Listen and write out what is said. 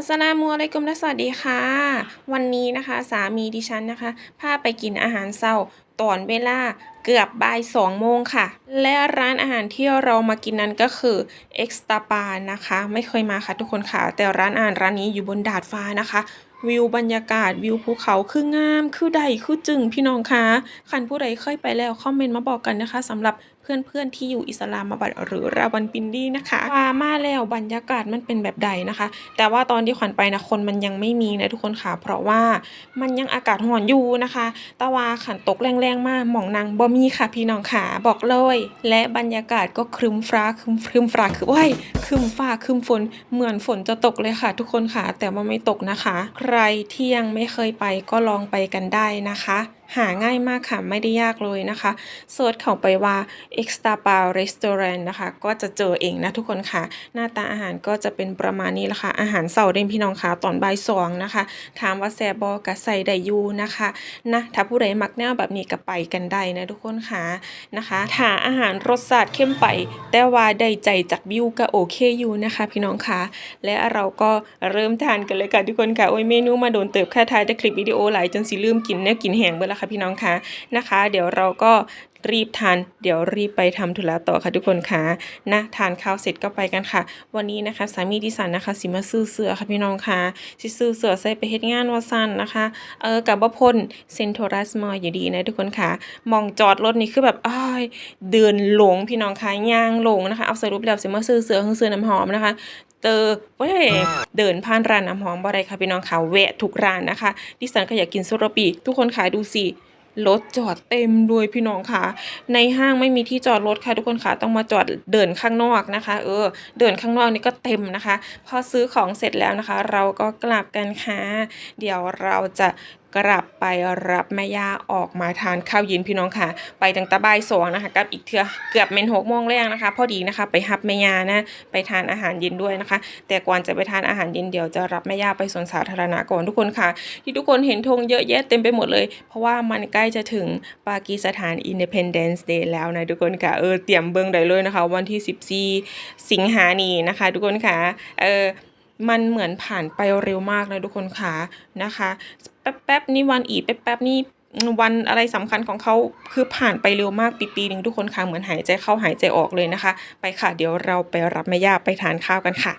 อัสลามุอะลัยกุมและสวัสดีค่ะ วันนี้นะคะ สามีดิฉันนะคะพาไปกินอาหารเช้าตอนเวลาเกือบบ่ายสองโมงค่ะ และร้านอาหารที่เรามากินนั้นก็คือ e x t a p a นะคะ ไม่เคยมาค่ะทุกคนค่ะ แต่ร้านอาหารร้านนี้อยู่บนดาดฟ้านะคะวิวบรรยากาศวิวภูเขาคืองาม คือใดคือจึงพี่น้องคะคันผู้ใดเคยไปแล้วคอมเมนต์มาบอกกันนะคะสำหรับ เพื่อนๆที่อยู่อิสลามบัดหรือราวันปินดีนะคะว่ามาแล้วบรรยากาศมันเป็นแบบใดนะคะ แต่ว่าตอนที่ขวัญไปนะคนมันยังไม่มีนะทุกคนค่ะ เพราะว่ามันยังอากาศร้อนอยู่นะคะต่ว่าขันตกแรงๆมากหมองนางบ่มีค่ะพี่น้องค่ะบอกเลย และบรรยากาศก็ครึ้มฟ้าครึ้มครึ้มฟ้าคือว้ายครึ้มฟ้าครึ้มฝนเหมือนฝนจะตกเลยค่ะ ทุกคนค่ะแต่ว่าไม่ตกนะคะ ใครที่ยังไม่เคยไปก็ลองไปกันได้นะคะ หาง่ายมากค่ะไม่ได้ยากเลยนะคะเซิร์ชเข้าไปว่า Extra p a Restaurant นะคะ ก็จะเจอเองนะทุกคนค่ะ หน้าตาอาหารก็จะเป็นประมาณนี้ละค่ะ อาหารเสาร์เด่นพี่น้องค่ะตอนบ่ายสองนะคะ ถามว่าแซบบอกะใส่ไดอยูนะคะนะถ้าผู้ใดมักแนวแบบนี้ก็ไปกันได้นะทุกคนค่ะนะคะถ้าอาหารรสชาติเข้มไป แต่ว่าได้ใจจากวิวก็โอเคอยู่นะคะ พี่น้องค่ะ และเราก็เริ่มทานกันเลยค่ะทุกคนค่ะโอ้ยเมนูมาโดนเติบแค่ทายแต่คลิปวิดีโอหลายจนสิลืมกินเนี่ยกินแห้งเบิดแล้วค่ะพี่น้องคะนะคะ เดี๋ยวเราก็รีบทาน เดี๋ยวรีบไปทำธุระต่อค่ะทุกคนค่ะนะทานข้าวเสร็จก็ไปกันค่ะ วันนี้นะคะสามีดิฉันนะคะสิมาซื้อเสือค่ะพี่น้องค่ะสิซื้อเสือใส่ไปเฮ็ดงานว่าซั่นนะคะเออกับบ่พ้นเซนโทรัสมออยู่ดีนะทุกคนค่ะมองจอดรถนี่คือแบบอ้ายเดินหลงพี่น้องค่ะย่างหลงนะคะเอาสรุปแล้วสิมาซื้อเสือคือซื้อน้ำหอมนะคะ เจอเว้ยเดินผ่านร้านน้ำหอมบ่ได้ค่ะพี่น้องค่ะแวะทุกร้านนะคะดิฉันก็อยากกินโซโรปีทุกคนขายดูสิรถจอดเต็มด้วยพี่น้องค่ะ ในห้างไม่มีที่จอดรถค่ะทุกคนค่ะต้องมาจอดเดินข้างนอกนะคะ เออ เดินข้างนอกนี่ก็เต็มนะคะ พอซื้อของเสร็จแล้วนะคะ เราก็กลับกันค่ะ เดี๋ยวเราจะกลับไปรับแม่ย่าออกมาทานข้าวเย็นพี่น้องค่ะ ไปตั้งแต่บ่ายสองนะคะกับอีกเทือเกือบเป็นหกโมงแรกนะคะ พอดีนะคะ ไปรับแม่ย่านะไปทานอาหารเย็นด้วยนะคะ แต่ก่อนจะไปทานอาหารเย็นเดี๋ยวจะรับแม่ย่าไปสวนสาธารณะก่อนทุกคนค่ะ ที่ทุกคนเห็นธงเยอะแยะเต็มไปหมดเลย เพราะว่ามันใกล้จะถึงปากีสถาน Independence Day แล้วนะทุกคนค่ะเออเตรียมเบิ่งได้เลยนะคะ วันที่ 14 สิงหานี้นะคะ ทุกคนค่ะเออมันเหมือนผ่านไปเร็วมากเลยทุกคนค่ะนะคะ แป๊บๆนี่วันอีกแป๊บๆนี่วันอะไรสำคัญของเขาคือผ่านไปเร็วมากปีปีหนึ่งทุกคนค่ะเหมือนหายใจเข้าหายใจออกเลยนะคะ ไปค่ะ เดี๋ยวเราไปรับแม่ย่าไปทานข้าวกันค่ะ